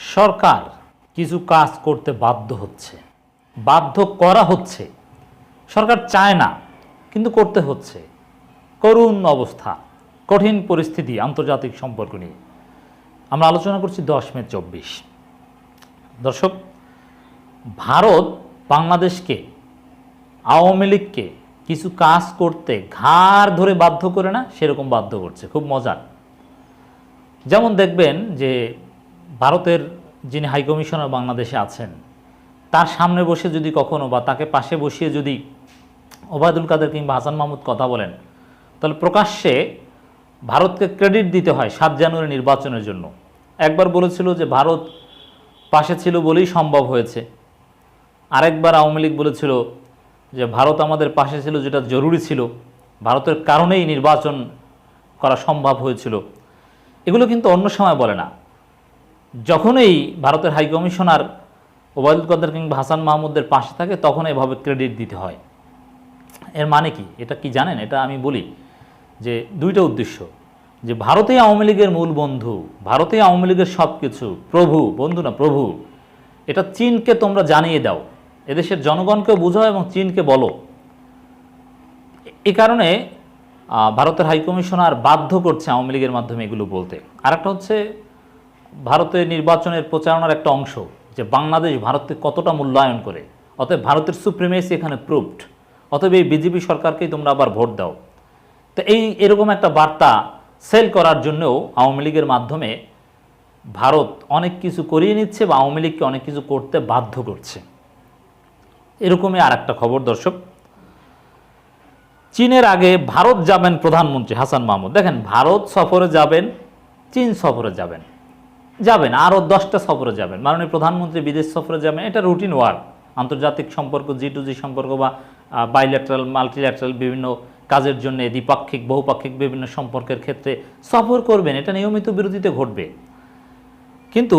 সরকার কিছু কাজ করতে বাধ্য হচ্ছে, বাধ্য করা হচ্ছে। সরকার চায় না, কিন্তু করতে হচ্ছে। করুণ অবস্থা, কঠিন পরিস্থিতি, আন্তর্জাতিক সম্পর্ক নিয়ে। আমরা আলোচনা করছি দশ মে চব্বিশ। দর্শক, ভারত বাংলাদেশকে, আওয়ামী লীগকে কিছু কাজ করতে ঘাড় ধরে বাধ্য করে না, সেরকম বাধ্য করছে। খুব মজার। যেমন দেখবেন যে ভারতের যিনি হাইকমিশনার বাংলাদেশে আছেন, তার সামনে বসে যদি কখনো বা তাকে পাশে বসিয়ে যদি ওবায়দুল কাদের কিংবা হাসান মাহমুদ কথা বলেন, তাহলে প্রকাশ্যে ভারতকে ক্রেডিট দিতে হয় সাত জানুয়ারি নির্বাচনের জন্য। একবার বলেছিল যে ভারত পাশে ছিল বলেই সম্ভব হয়েছে। আরেকবার আওয়ামী লীগ বলেছিল যে ভারত আমাদের পাশে ছিল যেটা জরুরি ছিল, ভারতের কারণেই নির্বাচন করা সম্ভব হয়েছিল। এগুলো কিন্তু অন্য সময় বলে না। যখনই ভারতের হাইকমিশনার ওবায়দুল কাদের কিংবা হাসান মাহমুদের পাশে থাকে, তখন এভাবে ক্রেডিট দিতে হয়। এর মানে কি? এটা কি জানেন? এটা আমি বলি যে দুইটা উদ্দেশ্য। যে ভারতেই আওয়ামী লীগের মূল বন্ধু ভারতেই আওয়ামী লীগের সব কিছু প্রভু, বন্ধু না, প্রভু, এটা চীনকে তোমরা জানিয়ে দাও। এদেশের জনগণকেও বোঝাও এবং চীনকে বলো। এ কারণে ভারতের হাইকমিশনার বাধ্য করছে আওয়ামী লীগের মাধ্যমে এগুলো বলতে। আরেকটা হচ্ছে ভারতের নির্বাচনের প্রচারণার একটা অংশ যে বাংলাদেশ ভারতকে কতটা মূল্যায়ন করে। অতএব ভারতের সুপ্রিমেসি এখানে প্রুভড অতএব এই বিজেপি সরকারকেই তোমরা আবার ভোট দাও। তো এই এরকম একটা বার্তা সেল করার জন্যও আওয়ামী লীগের মাধ্যমে ভারত অনেক কিছু করিয়ে নিচ্ছে বা আওয়ামী লীগকে অনেক কিছু করতে বাধ্য করছে। এরকমই আর একটা খবর, দর্শক। চীনের আগে ভারত যাবেন প্রধানমন্ত্রী হাসান মাহমুদ। দেখেন, ভারত সফরে যাবেন, চীন সফরে যাবেন। যাবেন, আরও দশটা সফরে যাবেন। মাননীয় প্রধানমন্ত্রী বিদেশ সফরে যাবেন, এটা রুটিন ওয়ার্ক আন্তর্জাতিক সম্পর্ক জি টু জি সম্পর্ক বা বাইল্যাটারাল মাল্টিল্যাটারাল বিভিন্ন কাজের জন্য দ্বিপাক্ষিক, বহুপাক্ষিক বিভিন্ন সম্পর্কের ক্ষেত্রে সফর করবেন, এটা নিয়মিত বিরতিতে ঘটবে। কিন্তু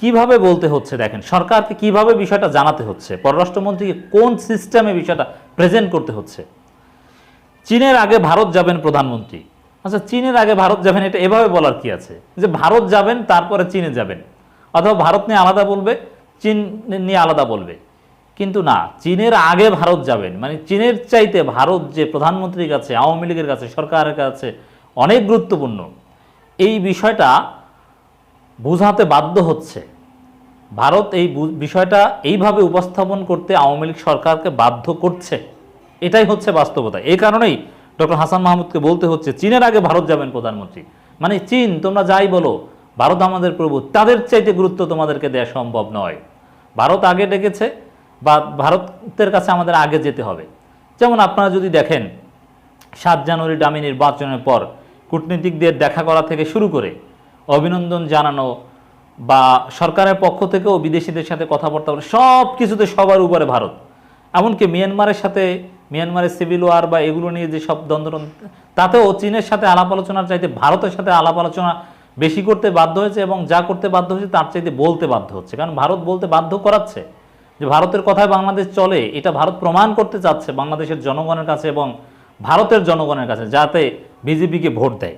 কীভাবে বলতে হচ্ছে, দেখেন, সরকারকে কীভাবে বিষয়টা জানাতে হচ্ছে, পররাষ্ট্রমন্ত্রীকে কোন সিস্টেমে বিষয়টা প্রেজেন্ট করতে হচ্ছে? চীনের আগে ভারত যাবেন প্রধানমন্ত্রী। আচ্ছা চীনের আগে ভারত যাবেন, এটা এভাবে বলার কি আছে? যে ভারত যাবেন, তারপরে চীনে যাবেন। অথবা ভারত নিয়ে আলাদা বলবে, চীন নিয়ে আলাদা বলবে। কিন্তু না, চীনের আগে ভারত যাবেন। মানে চীনের চাইতে ভারত যে প্রধানমন্ত্রীর কাছে, আওয়ামী লীগের কাছে, সরকারের কাছে অনেক গুরুত্বপূর্ণ, এই বিষয়টা বোঝাতে বাধ্য হচ্ছে। ভারত এই বিষয়টা এইভাবে উপস্থাপন করতে আওয়ামী লীগ সরকারকে বাধ্য করছে। এটাই হচ্ছে বাস্তবতা। এই কারণেই ডক্টর হাসান মাহমুদকে বলতে হচ্ছে, চীনের আগে ভারত যাবেন প্রধানমন্ত্রী। মানে চীন, তোমরা যাই বলো, ভারত আমাদের প্রভু, তাদের চাইতে গুরুত্ব তোমাদেরকে দেওয়া সম্ভব নয়। ভারত আগে ডেকেছে, বা ভারতের কাছে আমাদের আগে যেতে হবে। যেমন আপনারা যদি দেখেন, সাত জানুয়ারি ডামি নির্বাচনের পর কূটনীতিকদের দেখা করা থেকে শুরু করে অভিনন্দন জানানো বা সরকারের পক্ষ থেকেও বিদেশিদের সাথে কথাবার্তা বলে সব কিছুতে সবার উপরে ভারত। এমনকি মিয়ানমারের সাথে মিয়ানমারের সিভিল ওয়ার বা এগুলো নিয়ে যে সব দ্বন্দ্ব তাতেও চীনের সাথে আলাপ আলোচনার চাইতে ভারতের সাথে আলাপ আলোচনা বেশি করতে বাধ্য হয়েছে এবং যা করতে বাধ্য হয়েছে তার চাইতে বলতে বাধ্য হচ্ছে। কারণ ভারত বলতে বাধ্য করাচ্ছে যে ভারতের কথায় বাংলাদেশ চলে, এটা ভারত প্রমাণ করতে চাচ্ছে বাংলাদেশের জনগণের কাছে এবং ভারতের জনগণের কাছে, যাতে বিজেপিকে ভোট দেয়।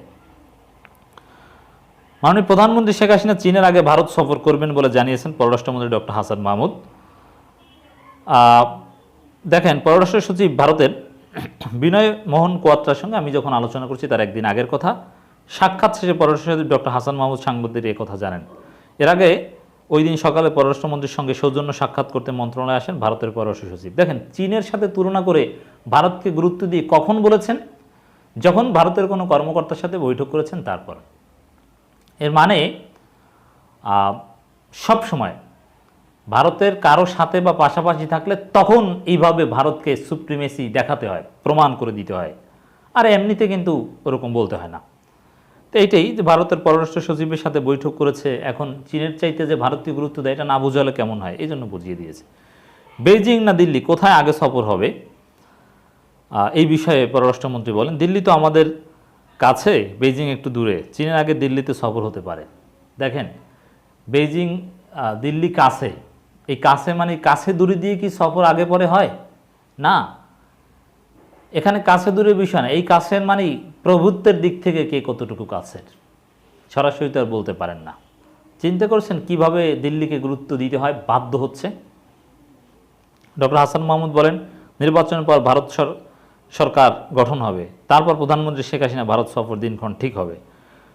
মাননীয় প্রধানমন্ত্রী শেখ হাসিনা চীনের আগে ভারত সফর করবেন বলে জানিয়েছেন পররাষ্ট্রমন্ত্রী ডক্টর হাসান মাহমুদ। দেখেন, পররাষ্ট্র সচিব ভারতের বিনয় মোহন কোয়াত্রার সঙ্গে আমি যখন আলোচনা করছি, তার একদিন আগের কথা। সাক্ষাৎ শেষে পররাষ্ট্র সচিব ডক্টর হাসান মাহমুদ সাংবাদিক এই কথা জানেন। এর আগে ওই দিন সকালে পররাষ্ট্রমন্ত্রীর সঙ্গে সৌজন্য সাক্ষাৎ করতে মন্ত্রণালয়ে আসেন ভারতের পররাষ্ট্র সচিব। দেখেন, চীনের সাথে তুলনা করে ভারতকে গুরুত্ব দিয়ে কখন বলেছেন? যখন ভারতের কোনো কর্মকর্তার সাথে বৈঠক করেছেন, তারপর। এর মানে সব সময় ভারতের কারও সাথে বা পাশাপাশি থাকলে তখন এইভাবে ভারতকে সুপ্রিমেসি দেখাতে হয়, প্রমাণ করে দিতে হয়। আর এমনিতে কিন্তু ওরকম বলতে হয় না। তো এইটাই যে ভারতের পররাষ্ট্র সচিবের সাথে বৈঠক করেছে, এখন চীনের চাইতে যে ভারতকে গুরুত্ব দেয়, এটা না বোঝালে কেমন হয়? এই জন্য বুঝিয়ে দিয়েছে। বেইজিং না দিল্লি, কোথায় আগে সফর হবে? এই বিষয়ে পররাষ্ট্রমন্ত্রী বলেন, দিল্লি তো আমাদের কাছে, বেইজিং একটু দূরে। চীনের আগে দিল্লিতে সফর হতে পারে। দেখেন, বেইজিং দিল্লি কাছে এই কাছে মানে কাছে দূরে দিয়ে কি সফর আগে পরে হয়? না। এখানে কাছে দূরের বিষয় না। এই কাছের মানে প্রভুত্বের দিক থেকে কে কতটুকু কাছের? সরাসরি তো আর বলতে পারেন না। চিন্তা করছেন কীভাবে দিল্লিকে গুরুত্ব দিতে হয়? বাধ্য হচ্ছে। ডক্টর হাসান মাহমুদ বলেন, নির্বাচনের পর ভারত সর- সরকার গঠন হবে। তারপর প্রধানমন্ত্রী শেখ হাসিনা ভারত সফর দিনক্ষণ ঠিক হবে।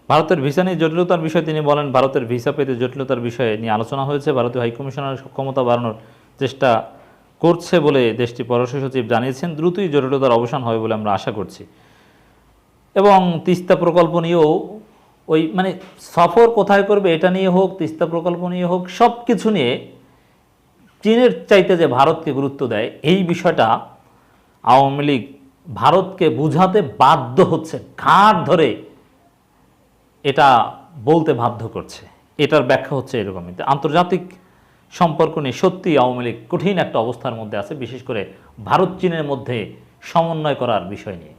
ভারতের ভিসা নিয়ে জটিলতার বিষয়ে তিনি বলেন, ভারতের ভিসা পেতে জটিলতার বিষয়ে নিয়ে আলোচনা হয়েছে। ভারতীয় হাইকমিশনার ক্ষমতা বাড়ানোর চেষ্টা করছে বলে দেশটির পররাষ্ট্র সচিব জানিয়েছেন। দ্রুতই জটিলতার অবসান হবে বলে আমরা আশা করছি। এবং তিস্তা প্রকল্প নিয়েও ওই মানে সফর কোথায় করবে এটা নিয়ে হোক, তিস্তা প্রকল্প নিয়ে হোক সব কিছু নিয়ে চীনের চাইতে যে ভারতকে গুরুত্ব দেয়, এই বিষয়টা আওয়ামী লীগ ভারতকে বুঝাতে বাধ্য হচ্ছে। ঘাট ধরে এটা বলতে বাধ্য করছে। এটার ব্যাখ্যা হচ্ছে এরকমই। আন্তর্জাতিক সম্পর্ক নিয়ে সত্যি আওয়ামী লীগ কঠিন একটা অবস্থার মধ্যে আছে, বিশেষ করে ভারত চীনের মধ্যে সমন্বয় করার বিষয় নিয়ে।